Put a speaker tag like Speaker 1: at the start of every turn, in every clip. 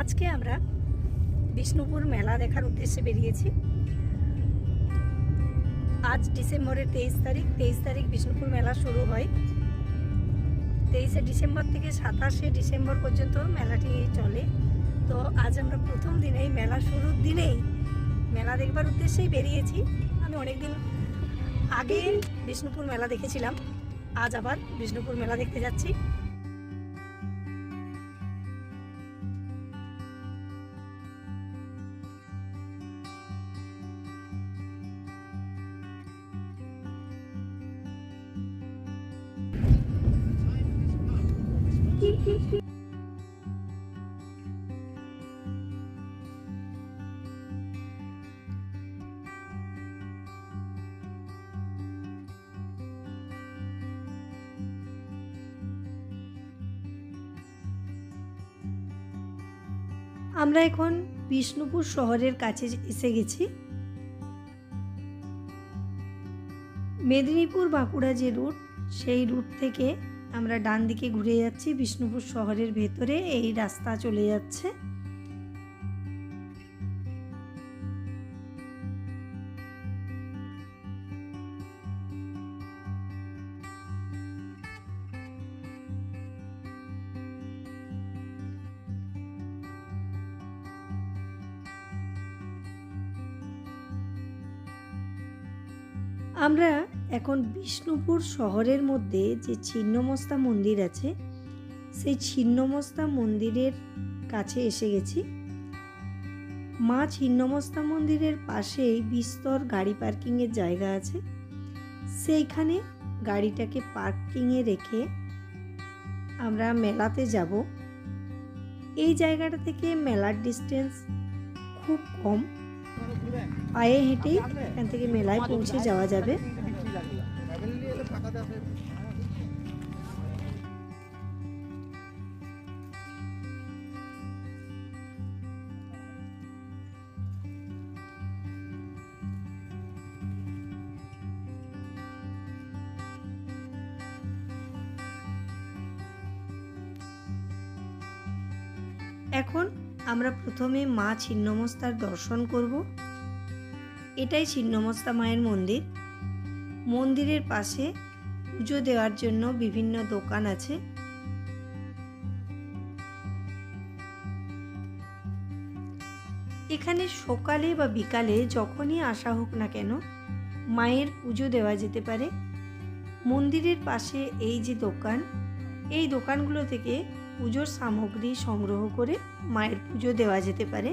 Speaker 1: আজকে আমরা বিষ্ণুপুর মেলা দেখার উদ্দেশ্যে বেরিয়েছি। আজ ডিসেম্বরের তেইশ তারিখ। তেইশ তারিখ বিষ্ণুপুর মেলা শুরু হয়। তেইশে ডিসেম্বর থেকে সাতাশে ডিসেম্বর পর্যন্ত মেলাটি চলে। তো আজ আমরা প্রথম দিনেই মেলা শুরুর দিনেই মেলা দেখবার উদ্দেশ্যেই বেরিয়েছি। আমি অনেকদিন আগে বিষ্ণুপুর মেলা দেখেছিলাম। আজ আবার বিষ্ণুপুর মেলা দেখতে যাচ্ছি। আমরা এখন বিষ্ণুপুর শহরের কাছে এসে গেছি। মেদিনীপুর বাঁকুড়া যে রুট, সেই রুট থেকে আমরা ডান দিকে ঘুরে যাচ্ছি। বিষ্ণুপুর শহরের ভেতরে এই রাস্তা চলে যাচ্ছে। আমরা এখন বিষ্ণুপুর শহরের মধ্যে যে ছিন্নমস্তা মন্দির আছে, সেই ছিন্নমস্তা মন্দিরের কাছে এসে গেছি। মা ছিন্নমস্তা মন্দিরের পাশেই বিস্তর গাড়ি পার্কিংয়ের জায়গা আছে। সেইখানে গাড়িটাকে পার্কিংয়ে রেখে আমরা মেলাতে যাব। এই জায়গাটা থেকে মেলার ডিস্টেন্স খুব কম। পায়ে হেঁটেই এখান থেকে মেলায় পৌঁছে যাওয়া যাবে। এখন আমরা প্রথমে মা ছিন্নমস্তার দর্শন করব। এটাই ছিন্নমস্তা মায়ের মন্দির। মন্দিরের পাশে পুজো দেওয়ার জন্য বিভিন্ন দোকান আছে। এখানে সকালে বা বিকালে যখনই আসা হোক না কেন মায়ের পুজো দেওয়া যেতে পারে। মন্দিরের পাশে এই যে দোকান, এই দোকানগুলো থেকে পুজোর সামগ্রী সংগ্রহ করে মায়ের পুজো দেওয়া যেতে পারে।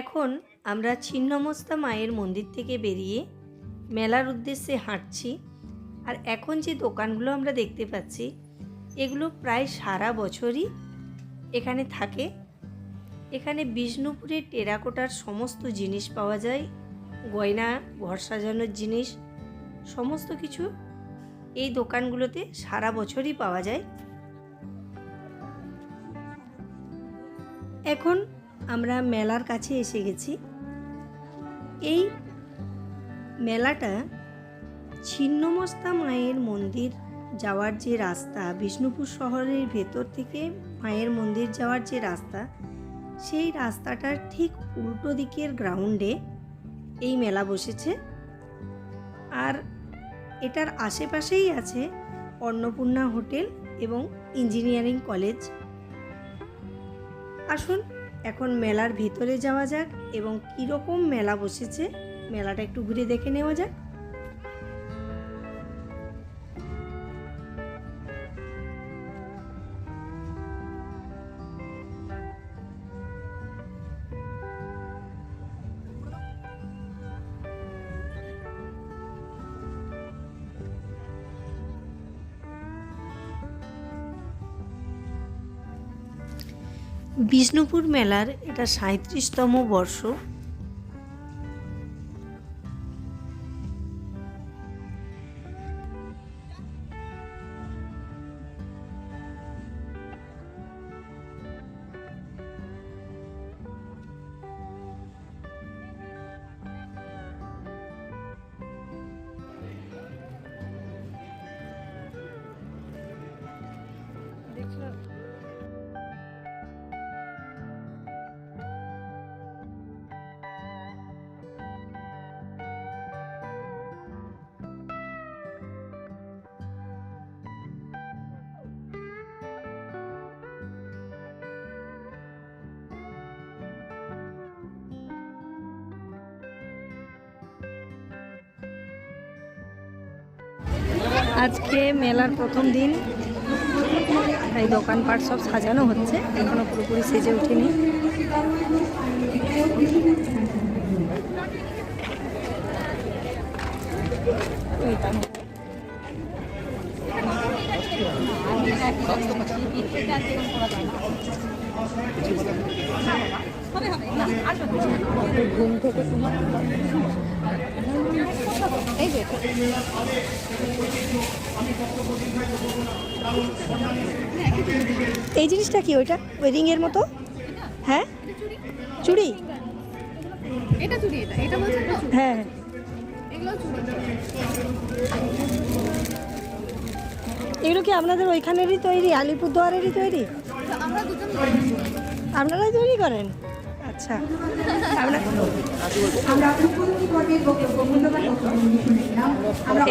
Speaker 1: এখন আমরা ছিন্নমস্তা মায়ের মন্দির থেকে বেরিয়ে মেলার উদ্দেশ্যে হাঁটছি আর এখন যে দোকানগুলো আমরা দেখতে পাচ্ছি, এগুলো প্রায় সারা বছরই এখানে থাকে। এখানে বিষ্ণুপুরের টেরাকোটার সমস্ত জিনিস পাওয়া যায়, গয়না, ঘর সাজানোর জিনিস, সমস্ত কিছু এই দোকানগুলোতে সারা বছরই পাওয়া যায়। এখন আমরা মেলার কাছে এসে গেছি। এই মেলাটা ছিন্নমস্তা মায়ের মন্দির যাওয়ার যে রাস্তা, বিষ্ণুপুর শহরের ভেতর থেকে মায়ের মন্দির যাওয়ার যে রাস্তা, সেই রাস্তাটার ঠিক উল্টো দিকের গ্রাউন্ডে এই মেলা বসেছে। আর এটার আশেপাশেই আছে অন্নপূর্ণা হোটেল এবং ইঞ্জিনিয়ারিং কলেজ। আসুন এখন মেলার ভিতরে যাওয়া যাক এবং কীরকম মেলা বসেছে, মেলাটা একটু ঘুরে দেখে নেওয়া যাক। বিষ্ণুপুর মেলার এটা সাঁত্রিশতম বর্ষ। আজকে মেলার প্রথম দিন। তাই দোকানপাট সব সাজানো হচ্ছে। এখনও পুরোপুরি সেজে ওঠেনি ঘুম থেকে এই জিনিসটা কি ওইটা? ওই রিংয়ের মতো? হ্যাঁ? চুড়ি?
Speaker 2: এটা চুড়ি এটা এটা বলছেন
Speaker 1: হ্যাঁ
Speaker 2: এগুলো
Speaker 1: কি আপনাদের ওইখানেরই তৈরি আলিপুরদুয়ারেরই তৈরি?
Speaker 2: আমরা দুজন
Speaker 1: আপনারাই তৈরি করেন? আচ্ছা।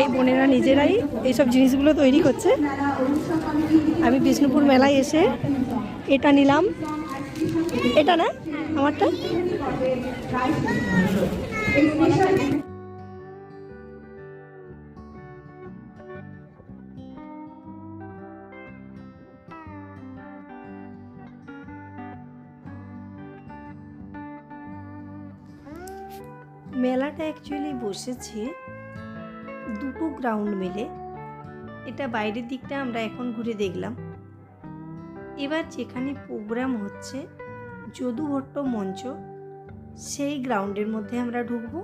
Speaker 1: এই বোনেরা নিজেরাই এইসব জিনিসগুলো তৈরি করছে। আমি বিষ্ণুপুর মেলায় এসে এটা নিলাম। এটা না আমারটা? মেলাটা অ্যাকচুয়ালি বসেছে, দুটো গ্রাউন্ড মিলে। এটা বাইরের দিকটা আমরা এখন ঘুরে দেখলাম। এবার যেখানে প্রোগ্রাম হচ্ছে যদু ভট্ট মঞ্চ, সেই গ্রাউন্ডের মধ্যে আমরা ঢুকবো।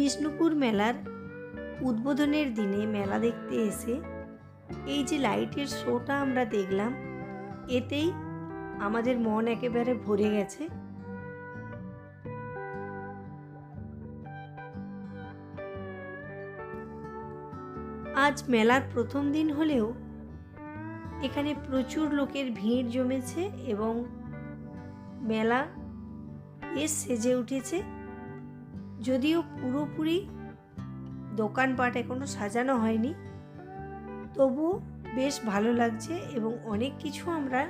Speaker 1: বিষ্ণুপুর মেলার উদ্বোধনের দিনে মেলা দেখতে এসে এই যে লাইটের শোটা আমরা দেখলাম, এতেই আমাদের মন একেবারে ভরে গেছে। আজ মেলার প্রথম দিন হলেও এখানে প্রচুর লোকের ভিড় জমেছে এবং মেলা বেশ সেজে উঠেছে। যদিও পুরোপুরি দোকানপাট এখনও সাজানো হয়নি, তবু বেশ ভালো লাগছে এবং অনেক কিছু আমরা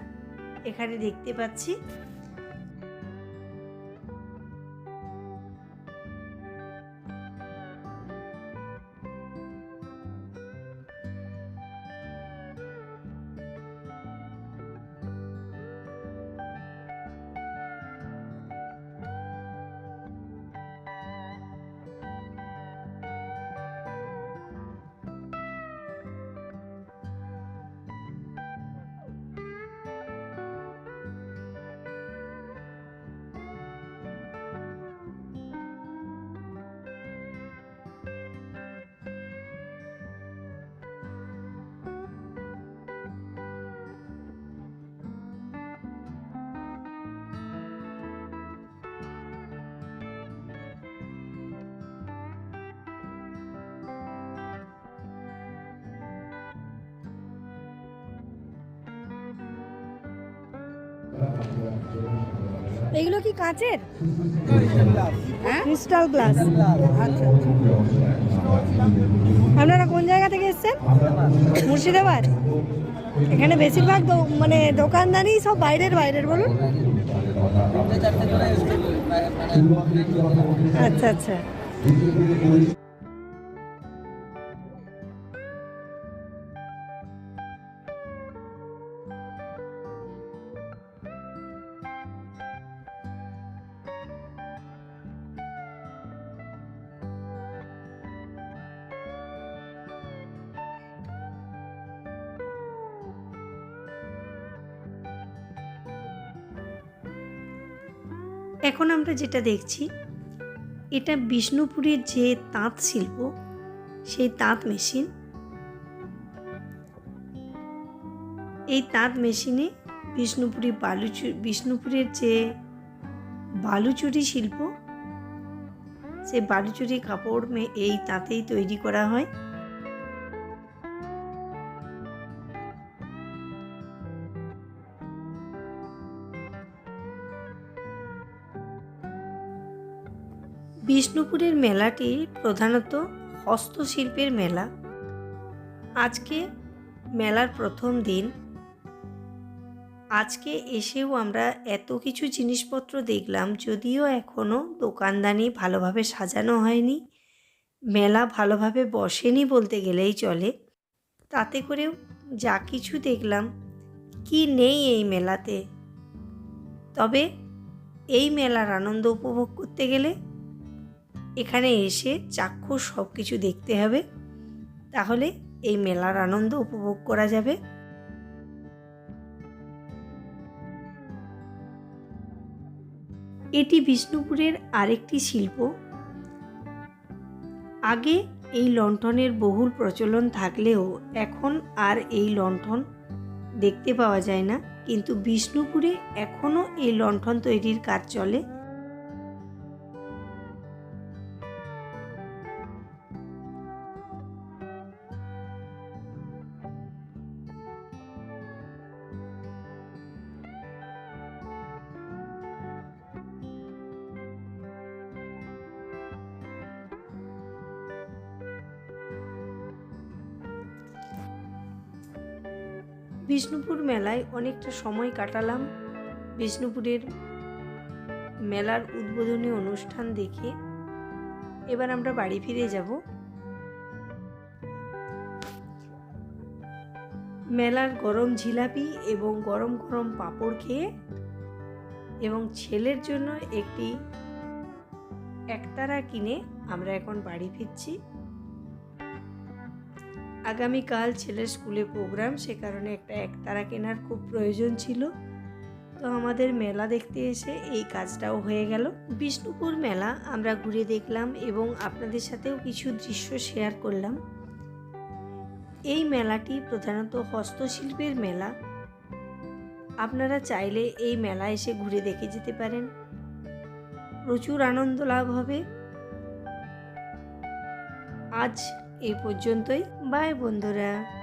Speaker 1: এখানে দেখতে পাচ্ছি। এগুলো কি কাঁচের?
Speaker 2: হ্যাঁ?
Speaker 1: ক্রিস্টাল গ্লাস আচ্ছা আপনারা কোন জায়গা থেকে এসেছেন? মুর্শিদাবাদ? এখানে বেশিরভাগ মানে দোকানদারই সব বাইরের বাইরের বলুন। আচ্ছা আচ্ছা। এখন আমরা যেটা দেখছি, এটা বিষ্ণুপুরের যে তাঁত শিল্প, সেই তাঁত মেশিন। এই তাঁত মেশিনে বিষ্ণুপুরি বালুচু, বিষ্ণুপুরের যে বালুচুরি শিল্প সেই বালুচুরি কাপড় এই তাঁতেই তৈরি করা হয়। বিষ্ণুপুরের মেলাটি প্রধানত হস্তশিল্পের মেলা। আজকে মেলার প্রথম দিন। আজকে এসেও আমরা এত কিছু জিনিসপত্র দেখলাম, যদিও এখনও দোকানদানি ভালোভাবে সাজানো হয়নি, মেলা ভালোভাবে বসেনি বলতে গেলেই চলে। তাতে করেও যা কিছু দেখলাম, কি নেই এই মেলাতে? তবে এই মেলার আনন্দ উপভোগ করতে গেলে এখানে এসে চাক্ষুষ সব কিছু দেখতে হবে। তাহলে এই মেলার আনন্দ উপভোগ করা যাবে। এটি বিষ্ণুপুরের আরেকটি শিল্প। আগে এই লণ্ঠনের বহুল প্রচলন থাকলেও এখন আর এই লণ্ঠন দেখতে পাওয়া যায় না। কিন্তু বিষ্ণুপুরে এখনও এই লণ্ঠন তৈরির কাজ চলে। বিষ্ণুপুর মেলায় অনেকটা সময় কাটালাম। বিষ্ণুপুরের মেলার উদ্বোধনী অনুষ্ঠান দেখে এবার আমরা বাড়ি ফিরে যাব। মেলার গরম জিলাপি এবং গরম গরম পাঁপড় খেয়ে এবং ছেলের জন্য একটি একতারা কিনে আমরা এখন বাড়ি ফিরছি। আগামীকাল ছেলের স্কুলে প্রোগ্রাম, সে কারণে একটা একতারা কেনার খুব প্রয়োজন ছিল। তো আমাদের মেলা দেখতে এসে এই কাজটাও হয়ে গেল। বিষ্ণুপুর মেলা আমরা ঘুরে দেখলাম এবং আপনাদের সাথেও কিছু দৃশ্য শেয়ার করলাম। এই মেলাটি প্রধানত হস্তশিল্পের মেলা। আপনারা চাইলে এই মেলা এসে ঘুরে দেখে যেতে পারেন। প্রচুর আনন্দ লাভ হবে। আজ এই পর্যন্তই। বাই বন্ধুরা।